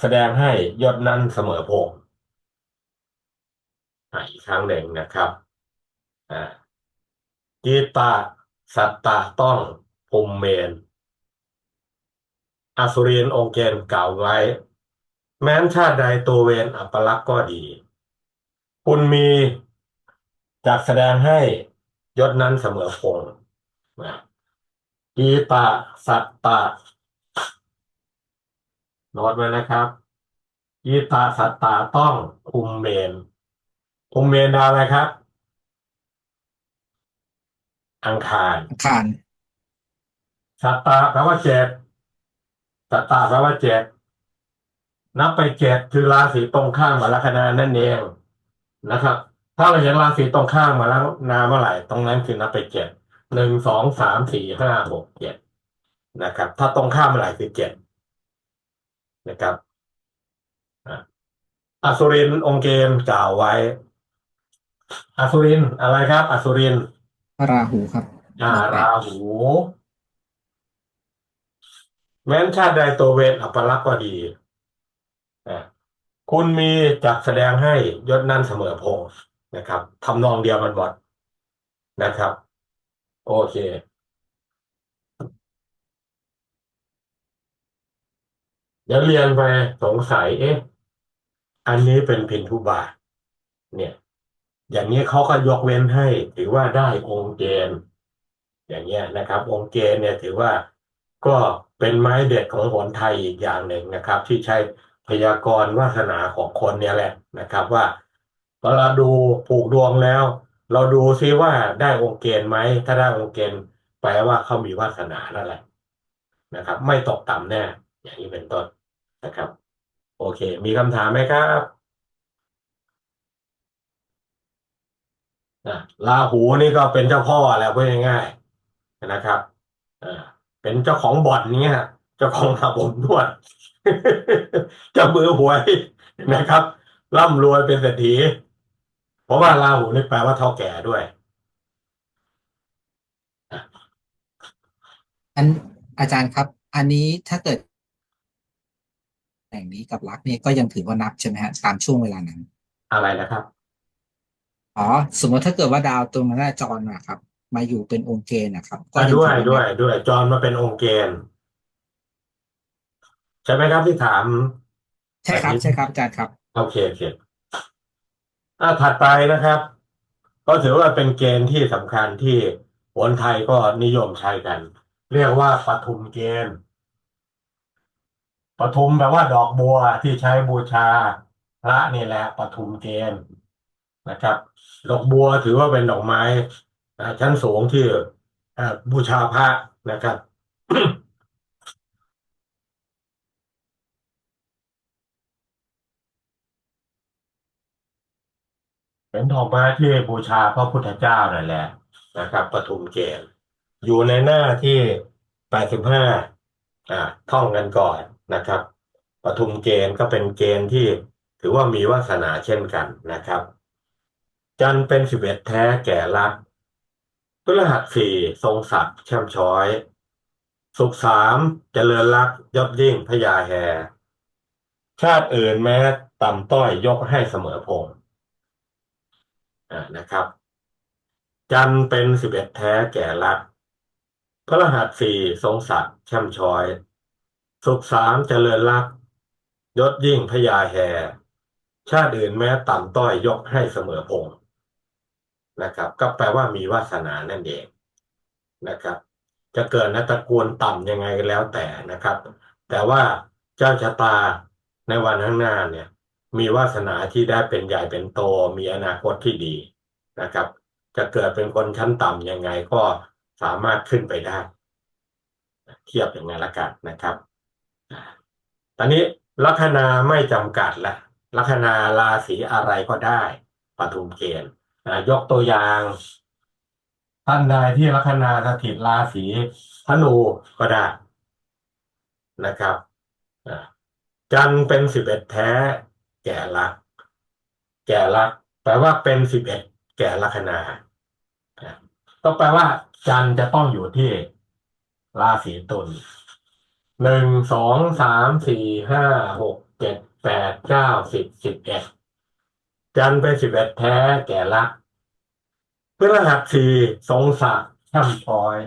แสดงให้ยศนั้นเสมอพงอะอีกครั้งหนึ่งนะครับอ่ากีตาสัตตะต้องภูมิเมนอสุรินองค์เกณฑ์กล่าวไว้ แม้นชาติใดตัวเวรอัปลักษณ์ก็ดี คุณมีจักแสดงให้ยศนั้นเสมอพงนะกีตาสัตตะโน้ตไว้นะครับกีตาสัตตาต้องคุมเมน คุมเมนดาวอะไรครับ อังคารอังคารสัตตาแปลว่าเจ็ดสัตตาแปลว่าเจ็ดนับไปเจ็ดคือราศีตรงข้ามกับลัคนานั่นเองนะครับ ถ้าเราเห็นราศีตรงข้ามมาแล้วนาเมื่อไหร่ตรงนั้นคือนับไปเจ็ดหนึ่งสองสามสี่ห้าหกเจ็ดนะครับ ถ้าตรงข้ามเมื่อไหร่คือเจ็ด นะครับอะอสุรินทร์องค์เกณฑ์กล่าวไว้อสุรินทร์อะไรครับอสุรินทร์พระราหูครับอ่าราหู แม้นชาติใดตัวเวรอัปลักษณ์ก็ดีอะคุณมีจักแสดงให้ยศนั้นเสมอพงษ์นะครับทำนองเดียวกันหมดนะครับ โอเค เดี๋ยวเรียนไปสงสัยเอ๊ะอันนี้เป็นพินทุบาทเนี่ย อย่างนี้เขาก็ยกเว้นให้ ถือว่าได้องค์เกณฑ์อย่างเงี้ยนะครับ องค์เกณฑ์เนี่ยถือว่าก็เป็นไม้เด็ดของโหนไทยอีกอย่างหนึ่งนะครับ ที่ใช้พยากรณ์วาสนาของคนเนี่ยแหละนะครับ ว่าเวลาดูผูกดวงแล้ว เราดูซิว่าได้องค์เกณฑ์ไหมถ้าได้องค์เกณฑ์แปลว่าเขามีวาสนานั่นแหละนะครับ ไม่ตกต่ำแน่ อย่างนี้เป็นต้น นะครับ โอเค มีคำถามไหมครับอะราหูนี่ก็เป็นเจ้าพ่อแล้วพูดง่ายๆนะครับอ่าเป็นเจ้าของบ่อนเนี้ยเจ้าของอาบอบนวดเจ้ามือหวยนะครับร่ำรวยเป็นเศรษฐีเพราะว่าราหูนี่แปลว่าเท่าแก่ด้วย อันอาจารย์ครับ อันนี้ถ้าเกิด แห่งนี้กับลักษณ์เนี่ยก็ยังถือว่านับใช่ไหมฮะตามช่วงเวลานั้น อะไรนะครับ อ๋อ สมมติถ้าเกิดว่าดาวตรงนั้นน่ะจรนะครับ มาอยู่เป็นองค์เกณฑ์นะครับ ก็อะยังด้วยถือด้วว่ายนับด้วยจอห์นมาเป็นองค์เกณฑ์ใช่ไหมครับที่ถามใช่ครับ ใช่ครับอาจารย์ครับ โอเคโอเคอะถัดไปนะครับ ก็ถือว่าเป็นเกณฑ์ที่สำคัญที่คนไทยก็นิยมใช้กัน เรียกว่าปทุมเกณฑ์ ปทุมแปลว่าดอกบัวที่ใช้บูชาพระนี่แหละปทุมเกณฑ์นะครับ ดอกบัวถือว่าเป็นดอกไม้ชั้นสูงที่บูชาพระนะครับเป็นดอกไม้ที่บูชาพระพุทธเจ้านั่นแหละนะครับปทุมเกณฑ์อยู่ในหน้าที่แปดสิบห้าอ่าท่องกันก่อน นะครับปทุมเกณฑ์ก็เป็นเกณฑ์ที่ถือว่ามีวาสนาเช่นกันนะครับ จันเป็นสิบเอ็ดแท้แก่รักพฤหัสสี่ทรงศักดิ์แช่มช้อย สุขสามเจริญรักยศยิ่งพญาแฮชาติอื่นแม้ต่ำต้อยยกให้เสมอพงอ่านะครับ จันเป็นสิบเอ็ดแท้แก่รักพระรหัสสี่ทรงศักดิ์แช่มช้อย สุขสามเจริญรัก ยศยิ่งพญาแฮชาติอื่นแม้ต่ำต้อยยกให้เสมอพงนะครับ ก็แปลว่ามีวาสนานั่นเองนะครับ จะเกิดในตระกูลต่ำยังไงก็แล้วแต่นะครับ แต่ว่าเจ้าชะตาในวันข้างหน้าเนี่ย มีวาสนาที่ได้เป็นใหญ่เป็นโต มีอนาคตที่ดีนะครับ จะเกิดเป็นคนชั้นต่ำยังไงก็สามารถขึ้นไปได้ เทียบอย่างนั้นละกันนะครับ ตอนนี้ลัคนาไม่จำกัดละลัคนาราศีอะไรก็ได้ปฐุมเกณฑ์ยกตัวอย่าง ท่านใดที่ลัคนาสถิตราศีธนูก็ได้นะครับจันเป็นสิบเอ็ดแท้ แก่ลัก แก่ลัก แปลว่าเป็นสิบเอ็ดแก่ลัคนาก็แปลว่า จันจะต้องอยู่ที่ราศีตุล หนึ่งสองสามสี่ห้าหกเจ็ดแปดเก้าสิบสิบเอ็ดจันทร์เป็นสิบเอ็ดแท้แก่ลักพฤหัสสี่ทรงศักดิ์ช่ำพลอย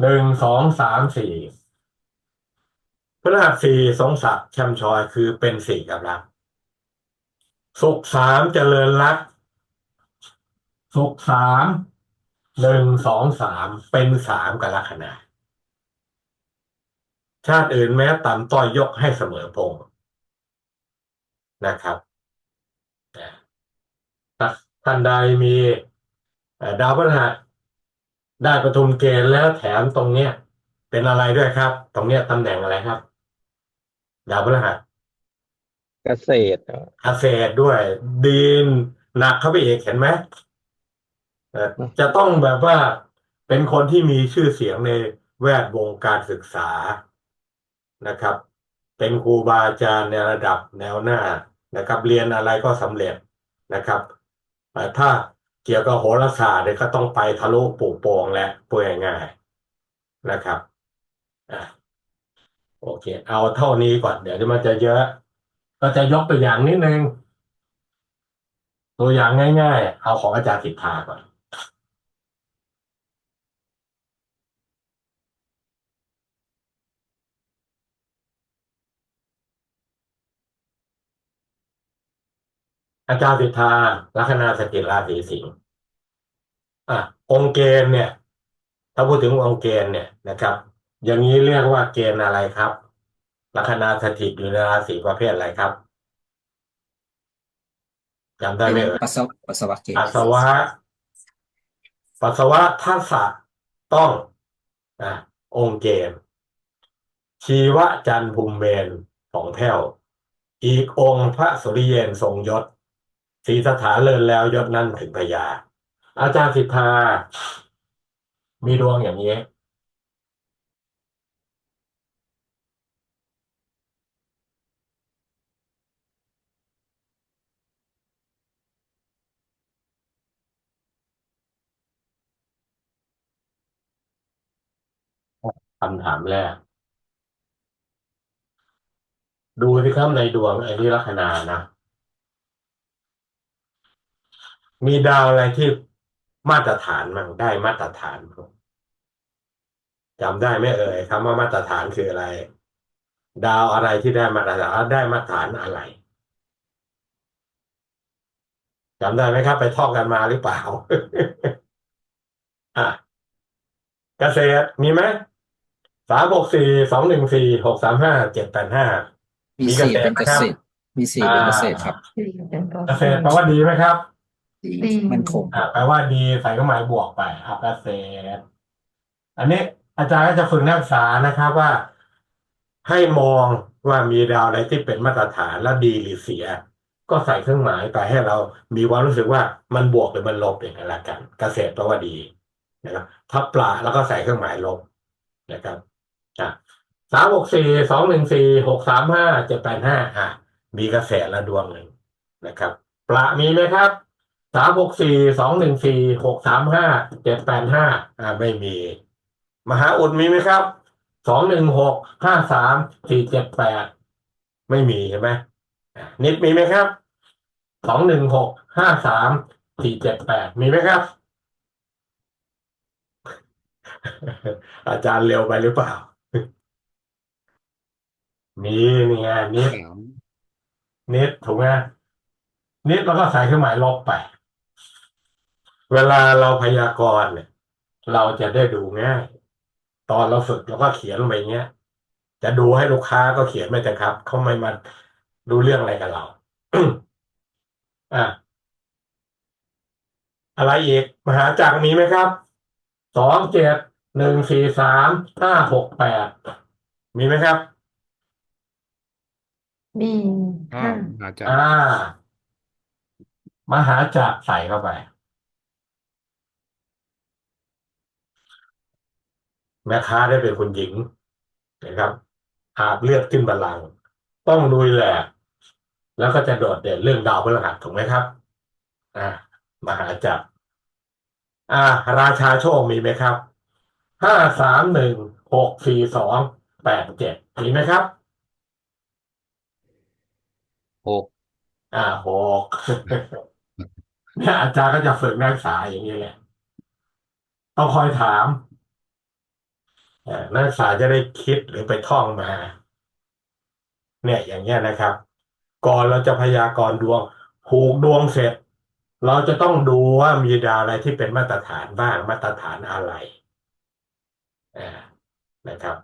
หนึ่งสองสามสี่พฤหัสสี่ทรงศักดิ์ช่ำชอยคือเป็นสี่กับลักศุกสามเจริญลักษณ์ศุกสามหนึ่งสองสามเป็นสามกับลัคนา ชาติอื่นแม้ต่ำต้อยยกให้เสมอพงษ์นะครับนะถ้าท่านใดมีเอ่อดาวพฤหัสได้ประทุมเกณฑ์แล้วแถมตรงเนี้ย เป็นอะไรด้วยครับ ตรงเนี้ยตำแหน่งอะไรครับ ดาวพฤหัสเกษตรอะเกษตรด้วยดีนหนักเข้าไปอีกเห็นไหมเอ่อจะต้องแบบว่าเป็นคนที่มีชื่อเสียงในแวดวงการศึกษา นะครับ เป็นครูบาอาจารย์ในระดับแนวหน้านะครับ เรียนอะไรก็สำเร็จนะครับแต่ถ้าเกี่ยวกับโหราศาสตร์เนี่ยก็ต้องไปทะลุปูโปงแหละพูดง่ายนะครับอะโอเค เอาเท่านี้ก่อน เดี๋ยวมันจะเยอะ ก็จะยกตัวอย่างนิดนึงตัวอย่างง่าย ๆ เอาของอาจารย์สิทธาก่อน อาจารย์สิทธาลัคนาสถิตราศีสิงห์อะองค์เกณฑ์เนี่ย ถ้าพูดถึงองค์เกณฑ์เนี่ยนะครับ อย่างนี้เรียกว่าเกณฑ์อะไรครับลัคนาสถิตอยู่ในราศีประเภทอะไรครับจำได้ไหมเอ่ยปัสสาวะปัสสาวะเกณฑ์ปัสสาวะปัสสาวะทัศะต้องอะองค์เกณฑ์ชีวะจันทร์ภูมิเมนของแพ้วอีกองค์พระสุริเยนทรงยศ ศรีสถานเลินแล้วยศนั่นถึงพญาอาจารย์สิทธา มีดวงอย่างนี้คำถามแรก ดูสิครับในดวงไอ้นี่ลัคนานะ มีดาวอะไรที่มาตรฐานมั่งได้มาตรฐานมั้งจำได้ไหมเอ่ยคำว่ามาตรฐานคืออะไร ดาวอะไรที่ได้มาตรฐานได้มาตรฐานอะไรจำได้ไหมครับ ไปท่องกันมาหรือเปล่า อะเกษตรมีไหมสามหกสี่สองหนึ่งสี่หกสามห้าเจ็ดแปดห้ามีมีสี่เกษตรเป็นเกษตรมีสี่เป็นเกษตรครับเกษตรแปลว่าดีไหมครับ ดีมันคงอ่าแปลว่าดีใส่เครื่องหมายบวกไปอ่าเกษตรอันนี้อาจารย์ก็จะฝึกนักศึกษานะครับว่า ให้มองว่ามีดาวอะไรที่เป็นมาตรฐานแล้วดีหรือเสีย ก็ใส่เครื่องหมายไปให้เรามีความรู้สึกว่ามันบวกหรือมันลบอย่างนั้นละกัน เกษตรแปลว่าดีนะครับถ้าปลาแล้วก็ใส่เครื่องหมายลบนะครับอะสามหกสี่สองหนึ่งสี่หกสามห้าเจ็ดแปดห้าอะมีเกษตรละดวงหนึ่งนะครับปลามีไหมครับ สามหกสี่สองหนึ่งสี่หกสามห้าเจ็ดแปดห้าอ่าไม่มี มหาอุดมีไหมครับสองหนึ่งหกห้าสามสี่เจ็ดแปดไม่มีใช่ไหมอ่านิดมีไหมครับสองหนึ่งหกห้าสามสี่เจ็ดแปดมีไหมครับ อาจารย์เร็วไปหรือเปล่า มีนี่ไงนิดนิดถูกไหมนิดแล้วก็ใส่เครื่องหมายลบไป เวลาเราพยากรณ์เนี่ย เราจะได้ดูง่าย ตอนเราฝึกเราก็เขียนลงไปอย่างเงี้ย จะดูให้ลูกค้าก็เขียนไปเถอะครับเขาไม่มาดูเรื่องอะไรกับเราอะอะไรอีกมหาจักรมีไหมครับสองเจ็ดหนึ่งสี่สามห้าหกแปดมีไหมครับดีอ่าค่ะอาจารย์อ่า มหาจักรใส่เข้าไป แม่ค้าได้เป็นคุณหญิงนะครับอาบเลือดขึ้นบัลลังก์ต้องลุยแหลกแล้วก็จะโดดเด่นเรื่องดาวพฤหัสถูกไหมครับ อ่ามหาจักรอ่า ราชาโชคมีไหมครับห้าสามหนึ่งหกสี่สองแปดเจ็ดมีไหมครับหกอ่าหกเนี่ยอาจารย์ก็จะฝึกนักศึกษาอย่างนี้แหละต้องคอยถามเอ่อ นักศึกษาจะได้คิดหรือไปท่องมา เนี่ยอย่างเงี้ยนะครับ ก่อนเราจะพยากรณ์ดวงผูกดวงเสร็จ เราจะต้องดูว่ามีดาวอะไรที่เป็นมาตรฐานบ้างมาตรฐานอะไรนะครับ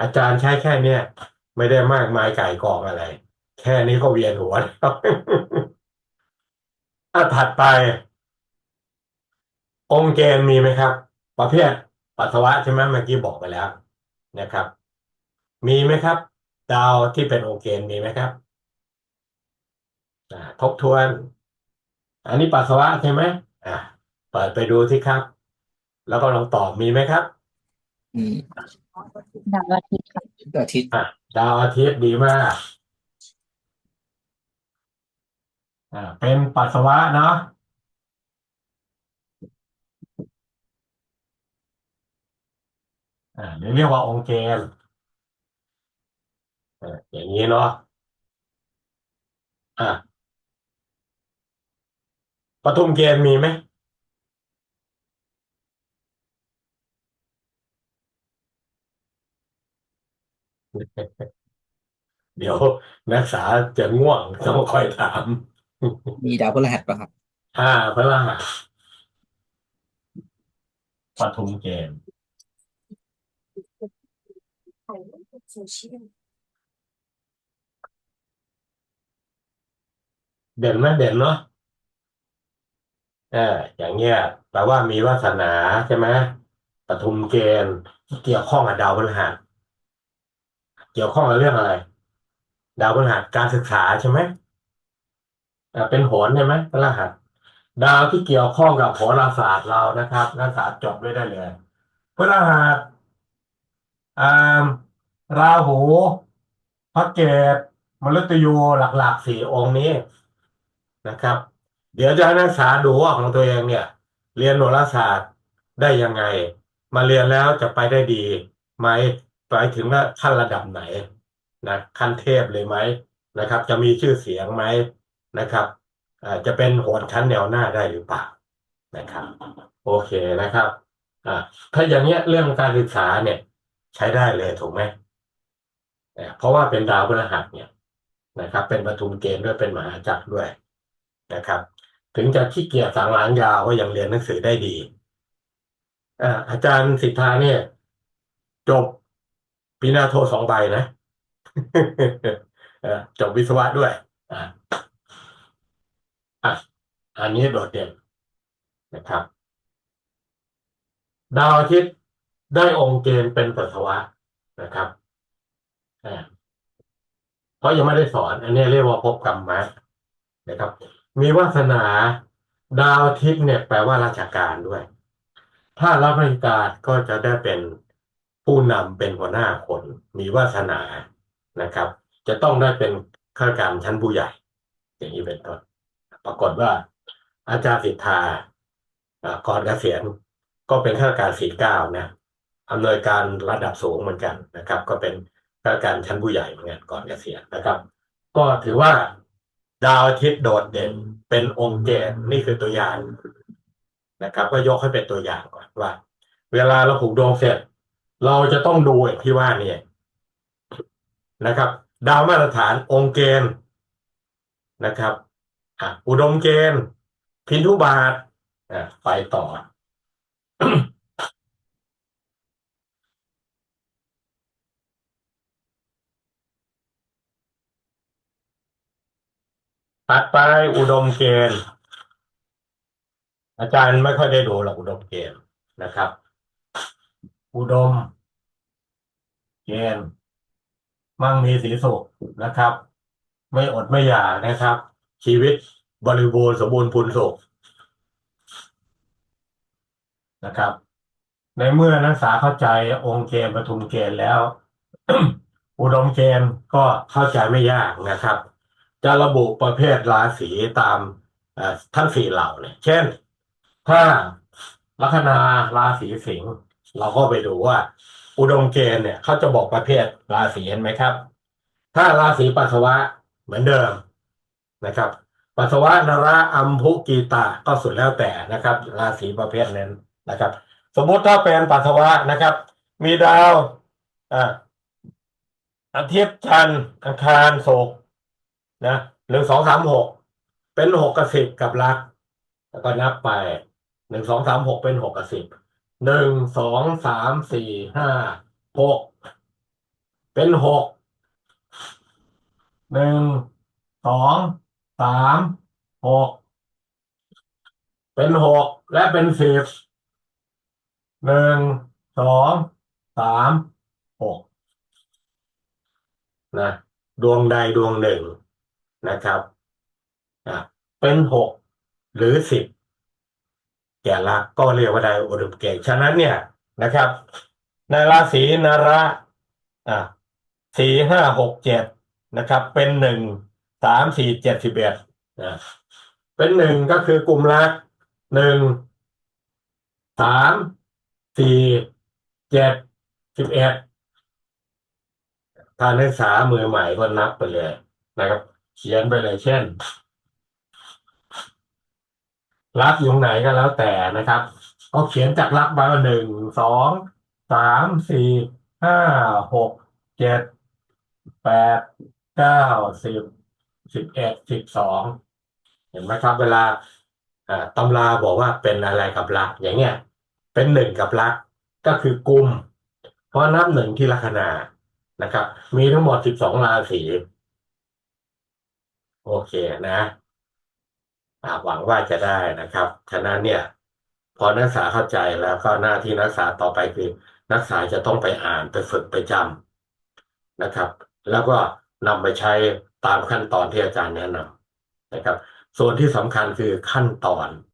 อาจารย์ใช้แค่เนี้ยไม่ได้มากมายไก่กองอะไร แค่นี้ก็เวียนหัวแล้วอะถัดไป องค์เกณฑ์มีไหมครับ ประเภท ปัสสาวะใช่ไหมเมื่อกี้บอกไปแล้วนะครับ มีไหมครับ ดาวที่เป็นองค์เกณฑ์มีไหมครับอ่าทบทวน อันนี้ปัสสาวะใช่ไหมอ่าเปิดไปดูสิครับ แล้วก็ลองตอบมีไหมครับมีดาวอาทิตย์ค่ะดวงอาทิตย์อะดาวอาทิตย์ดีมากอ่าเป็นปัสสาวะเนาะ อ่าหรือเรียกว่าองค์เกณฑ์อ่าอย่างนี้เนาะอ่าปฐุมเกณฑ์มีไหมเดี๋ยวนักศึกษาจะง่วงต้องคอยถาม มีดาวพฤหัสป่ะครับ อ่าพระรหัสปฐุมเกณฑ์ เด่นไหมเด่นเนาะเอออย่างเงี้ยแปลว่ามีวาสนาใช่ไหมปฐุมเกณฑ์เกี่ยวข้องกับดาวพฤหัสเกี่ยวข้องกับเรื่องอะไร ดาวพฤหัสการศึกษาใช่ไหมอ่าเป็นโหรใช่ไหมพฤหัสดาวที่เกี่ยวข้องกับโหราศาสตร์เรานะครับนักศึกษาจบไว้ได้เลยพฤหัสอ่า ราหูพระเกตมฤตยูหลักๆสี่องค์นี้นะครับ เดี๋ยวจะให้นักศึกษาดูว่าของตัวเองเนี่ย เรียนโหราศาสตร์ได้ยังไง มาเรียนแล้วจะไปได้ดีไหมไปถึงว่าขั้นระดับไหนนะขั้นเทพเลยไหมนะครับ จะมีชื่อเสียงไหมนะครับอาจะเป็นโหนชั้นแนวหน้าได้หรือเปล่านะครับ โอเคนะครับอ่าถ้าอย่างเงี้ยเรื่องการศึกษาเนี่ย ใช้ได้เลยถูกไหม เอ่อเพราะว่าเป็นดาวพฤหัสเนี่ยนะครับ เป็นปฐุมเกณฑ์ด้วยเป็นมหาจักรด้วยนะครับ ถึงจะขี้เกียจสางหลังยาวก็ยังเรียนหนังสือได้ดีอาอาจารย์สิทธาเนี่ย จบปริญญาโทสองใบนะจบวิศวะด้วยอะอันนี้โดดเด่นนะครับ ดาวอาทิตย์ได้องค์เกณฑ์เป็นปัสสาวะนะครับ เพราะยังไม่ได้สอน อันนี้เรียกว่าภพกรรมะนะครับ มีวาสนาดาวอาทิตย์เนี่ยแปลว่าราชการด้วย ถ้ารับราชการก็จะได้เป็นผู้นำเป็นหัวหน้าคน มีวาสนานะครับ จะต้องได้เป็นข้าราชการชั้นผู้ใหญ่ อย่างนี้เป็นต้นปรากฏว่า อาจารย์สิทธาก่อนเกษียณก็เป็นข้าราชการสี่เก้านะอำนวยการระดับสูงเหมือนกันนะครับ ก็เป็น ราชการชั้นผู้ใหญ่เหมือนกันก่อนเกษียณนะครับ ก็ถือว่าดาวอาทิตย์โดดเด่นเป็นองค์เกณฑ์นี่คือตัวอย่างนะครับ ก็ยกให้เป็นตัวอย่างก่อนว่า เวลาเราผูกดวงเสร็จ เราจะต้องดูอย่างที่ว่านี่นะครับ ดาวมาตรฐานองค์เกณฑ์นะครับอุดมเกณฑ์ พินทุบาทไปต่อ ถัดไปอุดมเกณฑ์ อาจารย์ไม่ค่อยได้ดูหรอกอุดมเกณฑ์นะครับ อุดม เกณฑ์มั่งมีสีสุขนะครับ ไม่อดไม่อยากนะครับ ชีวิตบริบูรณ์สมบูรณ์พูนสุขนะครับ ในเมื่อนักศึกษาเข้าใจองค์เกณฑ์ปฐุมเกณฑ์แล้ว อุดมเกณฑ์ก็เข้าใจไม่ยากนะครับ จะระบุประเภทราศีตามเอ่อทั้งสี่เหล่าเนี่ย เช่น ถ้าลัคนาราศีสิงห์เราก็ไปดูว่า อุดมเกณฑ์เนี่ยเขาจะบอกประเภทราศีเห็นไหมครับ ถ้าราศีปัสสาวะเหมือนเดิมนะครับ ปัสสาวะนระอัมพุกีตาก็สุดแล้วแต่นะครับ ราศีประเภทนั้นนะครับ สมมุติถ้าเป็นปัสสาวะนะครับ มีดาวอ่าอาทิตย์จันทร์อังคารศุกร์ นะหนึ่งสองสามหกเป็นหกกับสิบกับลัก แล้วก็นับไปหนึ่งสองสามหกเป็นหกกับสิบหนึ่งสองสามสี่ห้าหกเป็นหกหนึ่งสองสามหกเป็นหกและเป็นสิบหนึ่งสองสามหกนะดวงใดดวงหนึ่ง นะครับเป็นหกหรือสิบแก่ละก็เรียกว่าได้อุดมเกณฑ์ฉะนั้นเนี่ยนะครับ ในราศีนาระอะสี่ห้าหกเจ็ดนะครับ เป็นหนึ่งสามสี่เจ็ดสิบเอ็ดนะเป็นหนึ่งก็คือกลุ่มรักหนึ่งสามสี่เจ็ดสิบเอ็ดถ้านักศึกษามือใหม่ก็นับไปเลยนะครับ เขียนไปเลยเช่น รักอยู่ตรงไหนก็แล้วแต่นะครับก็เขียนจากรักมาหนึ่งสองสามสี่ห้าหกเจ็ดแปดเก้าสิบสิบเอ็ดสิบสองเห็นไหมครับ เวลาตำราบอกว่าเป็นอะไรกับรักอย่างเงี้ย เป็นหนึ่งกับรักก็คือกลุ่มเพราะนับหนึ่งที่ลัคนานะครับ มีทั้งหมดสิบสองราศี โอเคนะหวังว่าจะได้นะครับ ฉะนั้นเนี่ย พอนักศึกษาเข้าใจแล้วก็หน้าที่นักศึกษาต่อไปคือ นักศึกษาจะต้องไปอ่านไปฝึกไปจำนะครับ แล้วก็นำไปใช้ตามขั้นตอนที่อาจารย์แนะนำนะครับ ส่วนที่สำคัญคือขั้นตอน